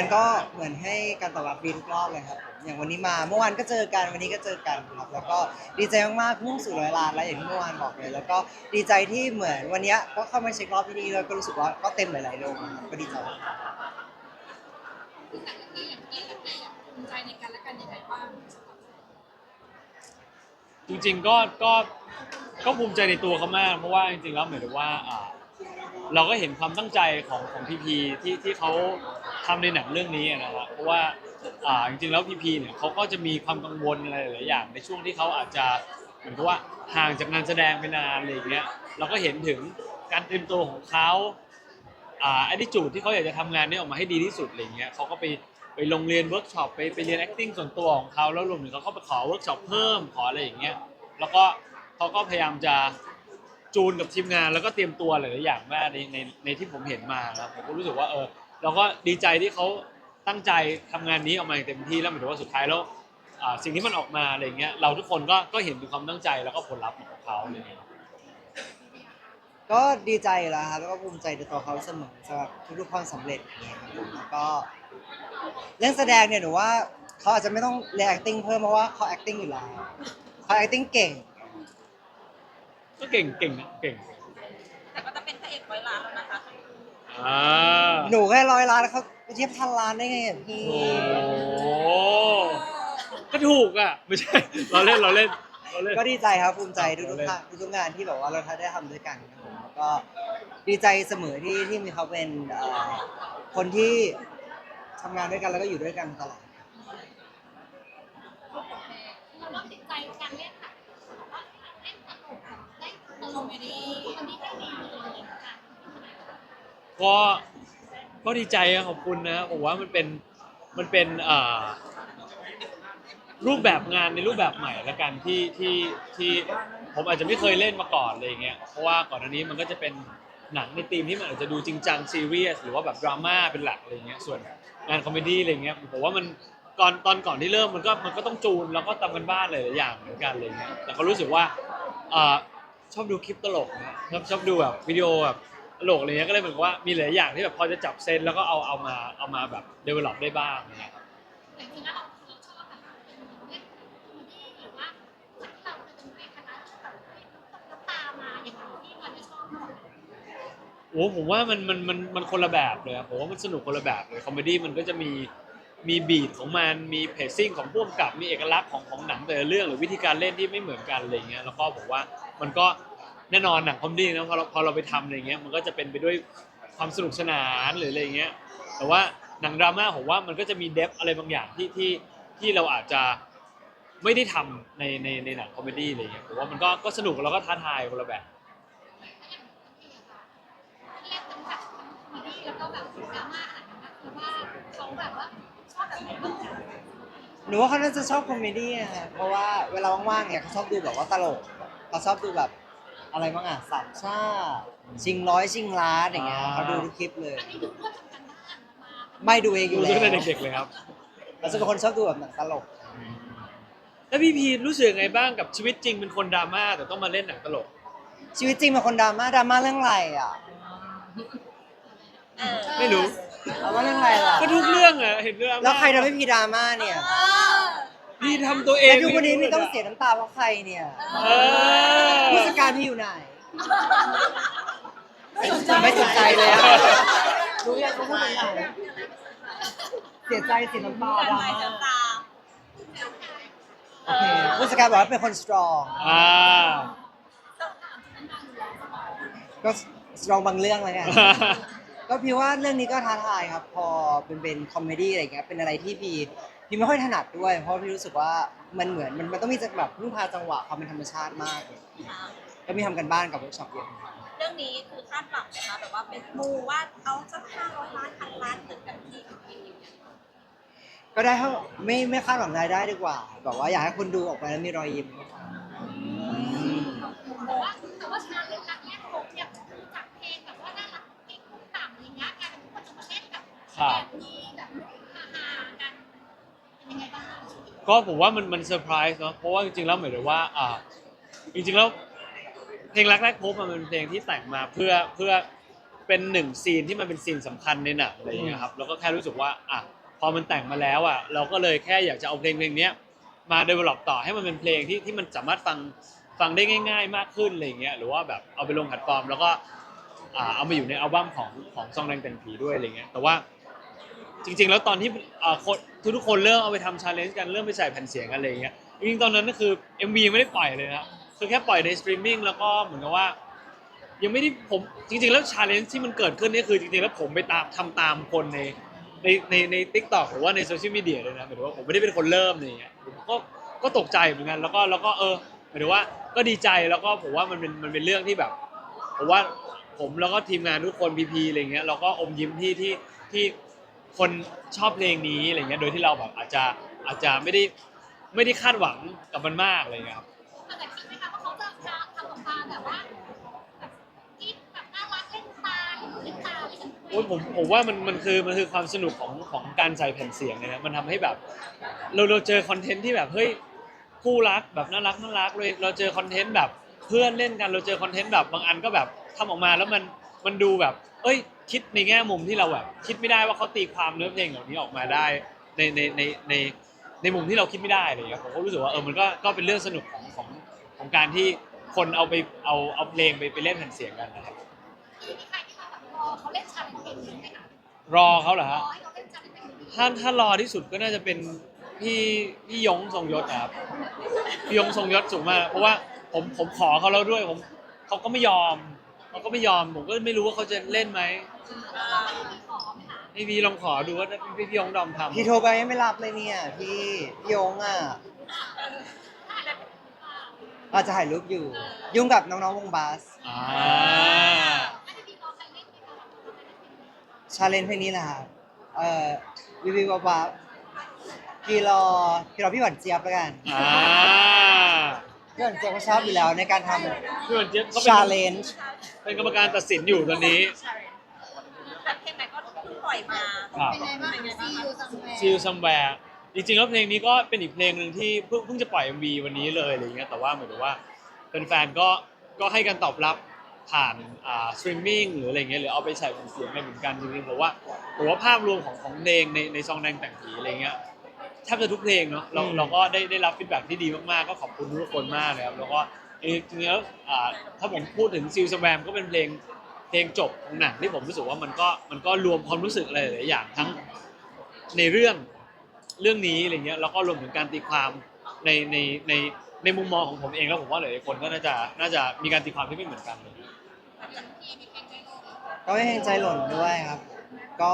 นะคะแฟนๆก็เหมือนให้การตอบรับดีทุกรอบเลยครับผมอย่างวันนี้มาเมื่อวานก็เจอกันวันนี้ก็เจอกันครับแล้วก็ดีใจมากๆมุ่งสู่ร้อยล้านแล้วอย่างที่เมื่อวานบอกเลย แล้วก็ดีใจที่เหมือนวันเนี้ยก็เข้ามาเช็ครอบที่นี่แล้วก็รู้สึกว่าก็เต็มหลายๆโรงครับก็ดีใจคือแต่ละที่อย่างที่ละที่อะภูมิใจในกันและกันยังไงบ้างจริงๆก็ก็ก็ภูมิใจในตัวเขามาก เพราะว่าจริงๆแล้วเหมือนกับว่าอ่า เราก็เห็นความตั้งใจของของพีพีที่ที่เขา ทำในหนังเรื่องนี้นะครับเพราะว่าอ่าจริงๆแล้วพีพีเนี่ยเขาก็จะมีความกังวลอะไรหลายๆอย่าง ในช่วงที่เขาอาจจะเหมือนกับว่าห่างจากงานแสดงไปนานอะไรอย่างเงี้ยเราก็เห็นถึงการเตรียมตัวของเขาอ่า attitude ที่เขาอยากจะทำงานนี้ออกมาให้ดีที่สุดอะไรอย่างเงี้ยเขาก็ไปไปลงเรียนเวิร์กช็อปไปไปเรียน acting ส่วนตัวของเขาแล้วรวมถึงเขาก็ไปขอเวิร์กช็อปเพิ่มขออะไรอย่างเงี้ยแล้วก็เขาก็พยายามจะจูนกับทีมงานแล้วก็เตรียมตัวหลายๆอย่างมากในในในที่ผมเห็นมาครับผมก็รู้สึกว่าเออ เราก็ดีใจที่เขาตั้งใจทำงานนี้ออกมาอย่างเต็มที่แล้วหมายถึงว่าสุดท้ายแล้วอ่าสิ่งที่มันออกมาอะไรเงี้ยเราทุกคนก็ก็เห็นถึงความตั้งใจแล้วก็ผลลัพธ์ของเขาอะไรเงี้ยก็ดีใจอยู่แล้วครับแล้วก็ภูมิใจในตัวเขาเสมอสำหรับทุกๆความสำเร็จอย่างเงี้ยครับผมแล้วก็เรื่องแสดงเนี่ยหนูว่าเขาอาจจะไม่ต้องเรียน acting เพิ่มเพราะว่าเขา acting อยู่แล้วเขา acting เก่ง ก็เก่งเก่งนะเก่ง อ่าหนูแค่ร้อยล้านแล้วเขาไปเทียบพันล้านได้ไงอะพี่โอ้โหก็ถูกอะ ไม่ใช่ เราเล่นเราเล่นเราเล่น ก็ดีใจครับภูมิใจครับทุกเราเล่นๆงานทุกๆงานที่แบบว่าเราได้ทำด้วยกันครับผมแล้วก็ดีใจเสมอที่ที่มีเขาเป็นเอ่อคนที่ทำงานด้วยกันแล้วก็อยู่ด้วยกันตลอด เราเริ่มติดใจการเล่นแบบว่าเล่นตลกแบบได้ตลกไม่ดีคนที่ไม่ดีอะไรอย่างเงี้ยค่ะ ก็ก็ดีใจอะขอบคุณนะผมว่ามันเป็นมันเป็นอ่ารูปแบบงานในรูปแบบใหม่ละกันที่ที่ที่ผมอาจจะไม่เคยเล่นมาก่อนอะไรอย่างเงี้ยเพราะว่าก่อนอันนี้มันก็จะเป็นหนังในธีมที่มันอาจจะดูจริงจังซีเรียสหรือว่าแบบดราม่าเป็นหลักอะไรอย่างเงี้ยส่วนงานคอมเมดี้อะไรอย่างเงี้ยผมว่ามันก่อนตอนก่อนที่เริ่มมันก็มันก็ต้องจูนแล้วก็ทำกันบ้านหลายๆอย่างเหมือนกันอะไรอย่างเงี้ยแต่ก็รู้สึกว่าอ่าชอบดูคลิปตลกนะชอบชอบดูแบบวิดีโอแบบ ตลกอะไรเงี้ยก็เลยเหมือนกับว่ามีหลายอย่างที่แบบพอจะจับเซนแล้วก็เอาเอามาเอามาแบบเดเวล็อปได้บ้างอะครับ จริงๆแล้วเราเราชอบแบบเป็นเล่นคอมเมดี้หรือว่าเราเป็นในคณะที่แบบน้ำตามาอย่างที่มันไม่ชอบหรอกโอ้ผมว่ามันมันมันมันคนละแบบเลยอะผมว่ามันสนุกคนละแบบเลยคอมเมดี้มันก็จะมีมีบีทของมันมีเพจซิ่งของพ่วงกับมีเอกลักษณ์ของของหนังแต่ละเรื่องหรือวิธีการเล่นที่ไม่เหมือนกันอะไรเงี้ยแล้วก็ผมว่ามันก็ แน่นอนหนังคอมดี้นะพอเราพอเราไปทำอะไรเงี้ยมันก็จะเป็นไปด้วยความสนุกสนานหรืออะไรเงี้ยแต่ว่าหนังดราม่าผมว่ามันก็จะมีเดฟอะไรบางอย่างที่ที่ที่เราอาจจะไม่ได้ทำในในในหนังคอมเมดี้อะไรเงี้ยผมว่ามันก็ก็สนุกแล้วก็ท้าทายคนละแบบเล่นเป็นแบบคอมเมดี้แล้วก็แบบดราม่าอะไรนะคือว่าเขาแบบว่าชอบแบบไหนบ้างคะหนูว่าเขาน่าจะชอบคอมเมดี้อะครับเพราะว่าเวลาว่างๆเนี่ยเขาชอบดูแบบว่าตลกเขาชอบดูแบบ อะไรบ้างอะสามชาติชิงร้อยชิงล้านอย่างเงี้ยอ่า เขาดูทุกคลิปเลย อันนี้ดูเพื่อทำกันบ้านมาไม่ดูเองอดูยู่แล้ตั้งแต่วเด็กๆเลยครับแล้วจะเป็นคนชอบดูแบบหนังตลก แล้วพี่พีรู้สึกยังไงบ้างกับชีวิตจริงเป็นคนดราม่าแต่ต้องมาเล่นหนังตลก ชีวิตจริงเป็นคนดราม่าดราม่าเรื่องอะไรอะไม่รู้ ดราม่าเรื่องอะไรล่ะก็ทุกเรื่องอะเห็นเรื่องแล้วใครทำให้พี่ดราม่าเนี่ย พี่ทำตัวเองแล้วทุกวันนี้พี่ต้องเสียน้ำตาเพราะใครเนี่ยเออผู้จัดการพี่อยู่ไหน ไม่สนใจเลยอะรู้ยังเขาพูดถึงไหนเสียใจเสียน้ำตาดราม่าโอเคผู้จัดการบอกว่าเป็นคนสตรองอ่าก็สตรองบางเรื่องแล้วกันก็พี่ว่าเรื่องนี้ก็ท้าทายครับ พอเป็นเป็นคอมเมดี้อะไรเงี้ยเป็นอะไรที่พี่ พี่ไม่ค่อยถนัดด้วย เพราะพี่รู้สึกว่ามันเหมือนมันมันต้องมีจะแบบพึ่งพาจังหวะความเป็นธรรมชาติมากเลยก็มีทำกันบ้านกับเวิร์กช็อปเยอะเรื่องนี้คือคาดหวังไหมคะแบบว่าเป็นมูว่าเอาสักห้าร้อยล้านพันล้านเหมือนกับที่พี่ก็ได้เท่าไม่ไม่คาดหวังรายได้ดีกว่าแบบว่าอยากให้คนดูออกไปแล้วมีรอยยิ้มแต่ว่าแต่ว่าชาเล่นรักแยกโขงเนี่ยคือจากเพลงแบบว่าน่ารักกิ๊กกุ๊กต่ำอะไรเงี้ยกลายเป็นทุกคนจะมาเล่นแบบครับแบบมีแบบฮาๆกันเป็นยังไงบ้างคะ ก็ผมว่ามันมันเซอร์ไพรส์เนาะเพราะว่าจริงๆแล้วเหมือนกับว่าอ่าจริงๆแล้วเพลงรักแรกพบมันเป็นเพลงที่แต่งมาเพื่อเพื่อเป็นหนึ่งซีนที่มันเป็นซีนสำคัญในหนังอะไรอย่างเงี้ยครับแล้วก็แค่รู้สึกว่าอะพอมันแต่งมาแล้วอะเราก็เลยแค่อยากจะเอาเพลงเพลงเนี้ยมา develop ต่อให้มันเป็นเพลงที่ที่มันสามารถฟังฟังได้ง่าย ๆ มากขึ้นอะไรอย่างเงี้ยหรือว่าแบบเอาไปลงแพลตฟอร์ม แล้วก็อ่าเอามาอยู่ในอัลบั้มของของซองแดงแต่งผีด้วยอะไรเงี้ยแต่ว่า จริง ๆ แล้วตอนที่เอ่อคนทุกๆคนเริ่มเอาไปทำชาเลนจ์กันเริ่มไปใส่แผ่นเสียงกันอะไรอย่างเงี้ยจริงๆตอนนั้นก็คือ MV ยังไม่ได้ปล่อยเลยนะคือแค่ปล่อยในสตรีมมิ่งแล้วก็เหมือนกับว่า ยังไม่ได้ผมจริง ๆ แล้วชาเลนจ์ที่มันเกิดขึ้นนี่คือจริงๆแล้วผมไปตามทำตามคนในในในในทิกตอกหรือว่าในโซเชียลมีเดียเลยนะหมายถึงว่าผมไม่ได้เป็นคนเริ่มอะไรอย่างเงี้ยผมก็ก็ตกใจเหมือนกันแล้วก็แล้วก็เออหมายถึงว่าก็ดีใจแล้วก็ผมว่ามันเป็นมันเป็นเรื่องที่แบบผมว่าผมแล้วก็ทีมงานทุกคนพีพีอะไรเงี้ยเราก็อมยิ้มที่ที่ที่ คนชอบเพลงนี้อะไรเงี้ยโดยที่เราแบบอาจจะอาจจะไม่ได้ไม่ได้คาดหวังกับมันมากอะไรเงี้ยครับแต่คิดไหมคะว่าเขาจะจะทำออกมาแบบว่าแบบที่แบบน่ารักเล่นตาหรือเล่นตาอะไรกันโอ้ยผมผมว่ามันมันคือมันคือความสนุกของของการใส่แผ่นเสียงเนี่ยนะมันทำให้แบบ เราเราเจอคอนเทนต์ที่แบบเฮ้ยคู่รักแบบน่ารักน่ารักเลยเราเจอคอนเทนต์แบบเพื่อนเล่นกันเราเจอคอนเทนต์แบบบางอันก็แบบทำออกมาแล้วมัน มันดูแบบ เอ้ย คิดในแง่มุมที่เราแบบคิดไม่ได้ว่าเขาตีความเนื้อเพลงเหล่านี้ออกมาได้ในในในในในมุมที่เราคิดไม่ได้อะไรอย่างเงี้ยผมก็รู้สึกว่าเออมันก็ก็เป็นเรื่องสนุกของของของการที่คนเอาไปเอาเอาเพลงไปไปเล่นแผ่นเสียงกันนะครับมีใครที่เขาแบบรอเขาเล่นชาเลนจ์เพลงนี้ไหมคะรอเขาเหรอรฮะอให้เขาเล่นชาเลนจ์เพลงนี้ถ้าถ้ารอที่สุดก็น่าจะเป็นพี่พี่ยงทรงยศนะครับพี่ยงทรงยศสูงมากเพราะว่าผมผมขอเขาแล้วด้วยผมเขาก็ไม่ยอม เขาก็ไม่ยอมผมก็ไม่รู้ว่าเขาจะเล่นไหมเราไม่มีขอไหมคะพี่พีลองขอดูว่าพี่พี่ยงดอมทำพี่โทรไปไม่รับเลยเนี่ย พี่พี่โยงอะถ้าแบบอาจจะถ่ายรูปอยู่ ยุ่งกับน้องๆวงบาสอ่าไม่ได้มีรอใครเล่นไหมคะชาเลนจ์เพลงนี้แหละครับเอ่อวิววิวบาสพี่รอพี่รอพี่หวานเจี๊ยบแล้วกันอ่า พี่หวานเจี๊ยบก็ชอบอยู่แล้วในการทพี่วันเจี๊ยบเขาำเป็นชาเลนจ์เป็นกรรมการตัดสินอยู่ตอนนี้ แต่เพลงไหนก็เพิ่งปล่อยมาครับ เป็นไงบ้างซีอูซัมแวร์ซิลซัมแวร์จริงๆแล้วเพลงนี้ก็เป็นอีกเพลงหนึ่งที่เพิ่งเพิ่งจะปล่อย MV วันนี้เลยอะไรเงี้ยแต่ว่าเหมือนกับว่าแฟนๆก็ก็ให้การตอบรับผ่านอ่าสตรีมมิ่งหรืออะไรเงี้ยหรือเอาไปใส่เป็นเสียงกันเหมือนกันจริงๆผมว่าผมว่าภาพรวมของของเพลงในในซองแดงแต่งผีอะไรเงี้ยแทบจะทุกเพลงเนาะเราเราก็ได้ได้รับฟีดแบ็ที่ดีมากๆก็ขอบคุณทุกคนมากเลยครับแล้วก็จริงๆแล้วอ่าถ้าผมพูดถึงซิลซัมแวร์ก็เป็นเพลงเพลงจบของหนังที่ผมรู้สึกว่ามันก็มันก็รวมความรู้สึกอะไรหลายๆอย่างทั้งในเรื่องเรื่องนี้อะไรเงี้ยแล้วก็รวมถึงการตีความในในในในมุมมองของผมเองแล้วผมว่าหลายๆคนก็น่าจะน่าจะมีการตีความที่ไม่เหมือนกันเลยก็ให้เพลงใจหล่นด้วยครับ ก็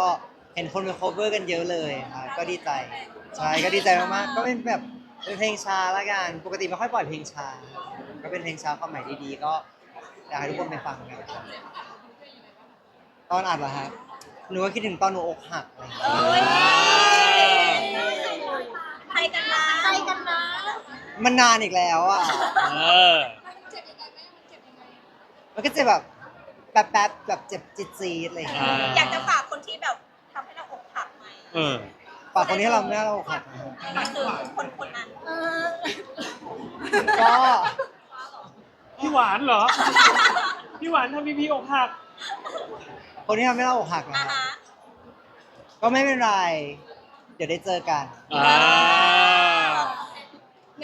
เห็นคนไป cover กันเยอะเลยครับก็ดีใจใช่ก็ดีใจมากๆก็เป็นแบบเป็นเพลงช้าละกันปกติไม่ค่อยปล่อยเพลงช้าก็เป็นเพลงช้าความหมายดีๆ ก็อยากให้ทุกคนไปฟังกันครับตอนอัดเหรอครับหนูก็คิดถึงตอนหนูอกหักอะไรอย่างเงี้ย ใครกันนะใครกันนะมันนานอีกแล้วอะ เออ มันเจ็บยังไงมันเจ็บยังไงมันก็จะแบบแป๊บๆแบบเจ็บจิตซีดอะไรอย่างเงี้ย อยากจะฝาก เออฝากคนที่เราไม่ให้เราอกหักนะครับก็คือคนคนนั้นก็พี่หวานเหรอ พี่หวานทำพีพีอกหัก คนที่ทำให้เราอกหักอ่านะครับฮะก็ไม่เป็นไร เดี๋ยวได้เจอกัน อ่า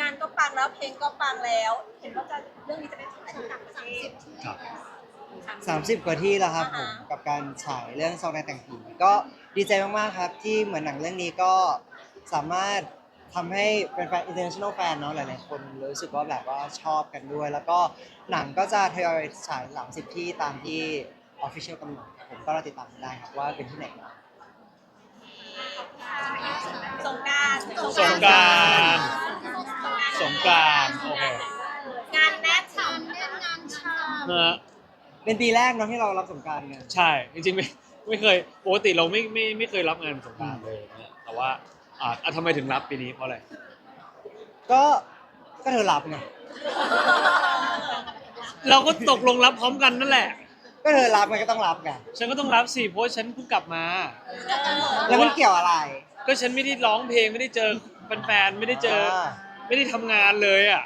งานก็ปังแล้วเพลงก็ปังแล้ว เห็นว่าจะเรื่องนี้จะได้ถ่ายที่ต่างประเทศ ครับ 30 กว่าที่แล้วครับผอ่ามฮะกับการฉายเรื่องซองในแต่งผีก็ ดีใจมากๆครับ ที่เหมือนหนังเรื่องนี้ก็สามารถทำให้แฟนๆ international fan เนาะหลายๆ คนรู้สึกว่าแบบว่าชอบกันด้วย แล้วก็หนังก็จะทยอยฉาย30ที่ตามที่ official กำหนดครับผมก็รอติดตามได้ครับว่าเป็นที่ไหนบ้าง สงกรารสงกรานต์ สงกรานต์โอเคงานแน่นชามเล่นงานชามนะฮะเป็นปีแรกเนาะที่เรารับสงกรารกัน ใช่ จริงๆไม่ ไม่เคยปกติเราไม่ไม่ไม่เคยรับงานสงกรารเลยนะแต่ว่าอ่าอะทำไมถึงรับปีนี้เพราะอะไรก็ก็เธอรับไงเราก็ตกลงรับพร้อมกันนั่นแหละ ก็เธอรับมันก็ต้องรับไงฉันก็ต้องรับสิเพราะฉันเพิ่งกลับมา แล้วมันเกี่ยวอะไรก็ฉันไม่ได้ร้องเพลงไม่ได้เจอแฟนๆไม่ได้เจอไม่ได้ทำงานเลยอะ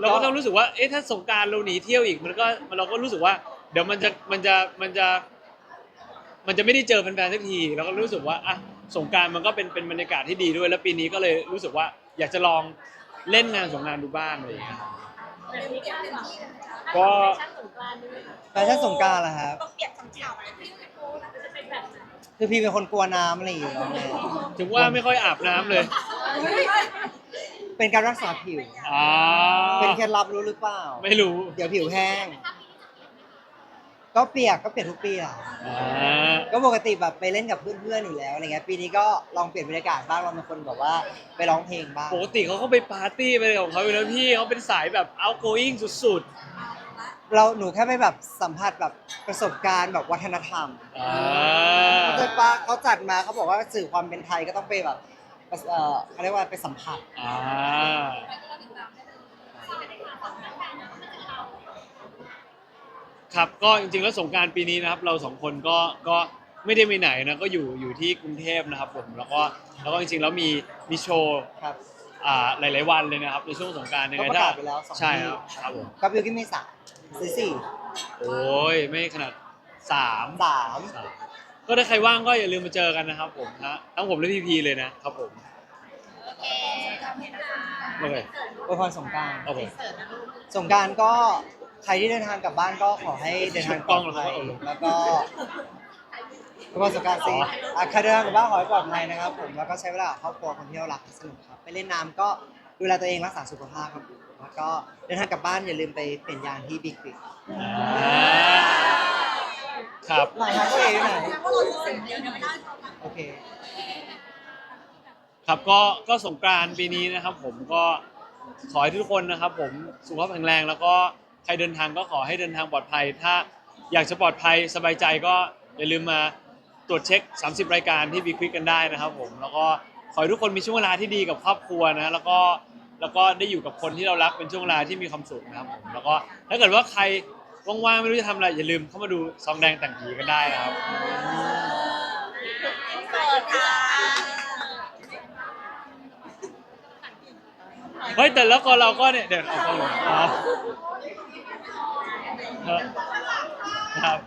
เราก็ต้องรู้สึกว่าเอ๊ะถ้าสงกรารเราหนีเที่ยวอีกมันก็เราก็รู้สึกว่า เดี๋ยวมันจะมันจะมันจะ มันจะไม่ได้เจอแฟนๆสักทีเราก็รู้สึกว่าอะสงกรารมันก็เป็นเป็นบรรยากาศที่ดีด้วย แล้วปีนี้ก็เลยรู้สึกว่าอยากจะลองเล่นงานสงกรารดูบ้างอะไรอย่างเงี้ยเต็มเต็มที่เลยนะคะก็แฟชั่นสงกรารเหรอครับ ต้องเปียกฉ่ำๆเลยพี่ไม่รู้นะจะเป็นแบบไหนคือพี่เป็นคนกลัวน้ำอะไรอย่างเงี้ยถึงว่าไม่ค่อยอาบน้ำเลยเป็นการรักษาผิว อ่าเป็นเคล็ดลับรู้หรือเปล่า ไม่รู้ เดี๋ยวผิวแห้ง ก็เปียกก็เปียกทุกปีอะอ่าก็ปกติแบบไปเล่นกับเพื่อนๆอยู่แล้วอะไรเงี้ยปีนี้ก็ลองเปลี่ยนบรรยากาศบ้างเราเป็นคนแบบว่าไปร้องเพลงบ้างปกติเขาก็ไปปาร์ตี้ไปของเขาอยู่แล้วพี่เขาเป็นสายแบบ outgoing สุดเราหนูแค่ไปแบบสัมผัสแบบประสบการณ์แบบวัฒนธรรมๆอ่าเขาเคยปะเขาจัดมาเขาบอกว่าสื่อความเป็นไทยก็ต้องไปแบบเออเขาเรียกว่าไปสัมผัส อ่า ครับก็จริงๆแล้วสงกรารปีนี้นะครับ เราสองคนก็ก็ไม่ได้ไปไหนนะก็อยู่อยู่ที่กรุงเทพนะครับผมแล้วก็แล้วก็จริงๆแล้วมีมีโชว์ครับอ่าหลายๆวันเลยนะครับในช่วงสงกรารยังก็ไงประถ้ากาศไปแล้วสองใช่ที่ครับครับผมก็บิวกิ้นไม่สามสี่สี่โอ้ยไม่ขนาดสามสามสามก็ถ้าใครว่างก็อย่าลืมมาเจอกันนะครับผมนะทั้งผมและพี่พีเลยนะครับผมโอเคอวยพรสงกรารโอเคสงกรารก็ ใครที่เดินทางกลับบ้านก็ขอให้เดินทางปลอดภัยแล้วก็อวยพรสงกรารสิอะใครเดินทางกลับบ้านขอให้ปลอดภัยนะครับผมแล้วก็ใช้เวลากับครอบครัวคนที่เรารักให้สนุกครับไปเล่นน้ำก็ดูแลตัวเองรักษาสุขภาพครับผมแล้วก็เดินทางกลับบ้านอย่าลืมไปเปลี่ยนยางที่บิ๊กบิ๊กอ่าครับหมายทางตัวเองไหนเพราะเราจะเสียงเดียวเนี่ยไม่ได้โอเคครับก็ก็สงกรานต์ปีนี้นะครับ ผมก็ขอให้ทุกคนนะครับ ผมสุขภาพแข็งแรงแล้วก็ ใครเดินทางก็ขอให้เดินทางปลอดภัย ถ้าอยากจะปลอดภัยสบายใจก็อย่าลืมมาตรวจเช็ค 30 รายการที่บีควิกกันได้นะครับผมแล้วก็ขอให้ทุกคนมีช่วงเวลาที่ดีกับครอบครัวนะแล้วก็แล้วก็ได้อยู่กับคนที่เรารักเป็นช่วงเวลาที่มีความสุขนะครับผมแล้วก็ถ้าเกิดว่าใครว่างๆไม่รู้จะทำอะไรอย่าลืมเข้ามาดูซองแดงแต่งผีกันได้นะครับเปิดค่ะเฮ้ยแต่แล้วก็เราก็เนี่ยเดี๋ยวเอากล้องลงอ๋อ ครับ